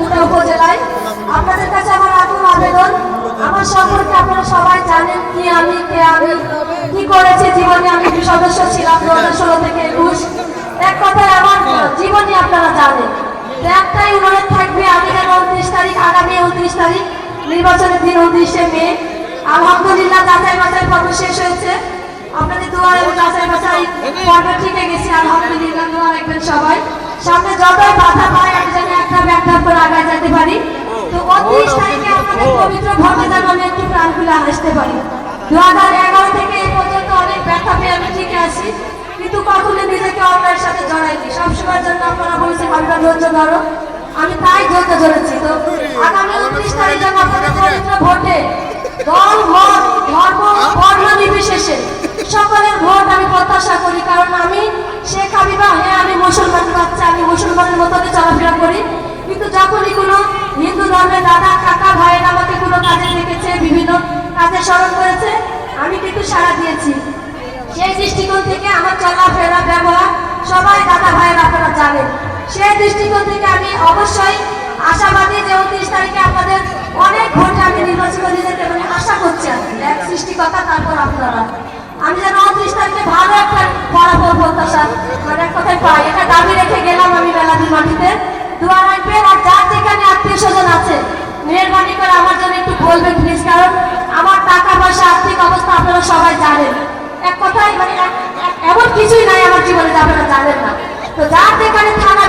দুটো উপজেলায় আপনাদের কাছে আমার আকুল আবেদন। আমার সম্পর্কে আপনারা সবাই জানেন কি আমি, কে আমি, কি করেছি জীবনে। আমি একটি সদস্য ছিলাম দু হাজার ষোলো থেকে একুশ। এক কথায় আমার জীবনী আপনারা জানেন। একটাই অনুরোধ থাকবে, আমি যেন উনত্রিশ তারিখ, আগামী উনত্রিশ তারিখ, নির্বাচনের দিন উনত্রিশে মে। আলহামদুলিল্লাহ, যাচাই বাছাই পর্ব শেষ হয়েছে। আপনাদের দোয়া এবং যাচাই বাছাই পর্ব ঠিকে গেছি। আলহামদুলিল্লাহ, দোয়া রাখবেন সবাই। সামনে যতই বাধা পায় আমি যেন একটা একটা করে আগায় যেতে পারি তো উনত্রিশ তারিখে আপনাদের পবিত্র ভোটে যেন আমি একটু প্রাণ খুলে আসতে পারি দু হাজার এগারো থেকে এই পর্যন্ত অনেক ব্যথা পেয়ে আমি ঠিকই আছি। কিন্তু কখনো নিজেকে অন্যায়ের সাথে জড়াইনি। সবসময়ের জন্য আপনারা বলছেন আমরা ধৈর্য ধরো। আমি তাই ধৈর্য ধরেছি। তো আগামী উনত্রিশ তারিখ আপনাদের পবিত্র ভোটে দল, মত, ধর্ম, বর্ণ নির্বিশেষে সকলের ভোট আমি প্রত্যাশা করি। কারণ আমি শেখ হাবিবা হ্যাঁ আমি মুসলমান বাচ্চা, আমি মুসলমানের মতনই চলাফেরা করি। কিন্তু যখনই কোনো হিন্দু ধর্মের দাদা কাকা ভাইয়েরা আমাকে কোনো কাজে দেখেছে বিভিন্ন কাজে স্মরণ করেছে আমি কিন্তু সাড়া দিয়েছি সেই দৃষ্টিকোণ থেকে আমার চলাফেরা ব্যবহার সবাই দাদা ভাইয়েরা আপনারা সেই দৃষ্টিকোণ থেকে আমি অবশ্যই আশাবাদী যে উনত্রিশ তারিখে আপনাদের অনেক ভোটে আমি নির্বাচিত নিজেকে মানে আশা করছি কি। এক সৃষ্টিকর্তা, তারপর আপনারা। আমি যেন উনত্রিশ তারিখে ভালো একটা ফলাফল প্রত্যাশা মানে এক কথায় পাই। এটা দাবি রেখে গেলাম আমি বেলাদি মাটিতে। দোয়া রাখবেন আর যার যেখানে আত্মীয় স্বজন আছে, মেহরবানি করে আমার জন্য একটু বলবেন প্লিজ কারণ আমার টাকা পয়সা, আর্থিক অবস্থা আপনারা সবাই জানেন। এক কথায় মানে এমন কিছুই নাই আমার জীবনে আপনারা জানেন না। তো যার যেখানে থানা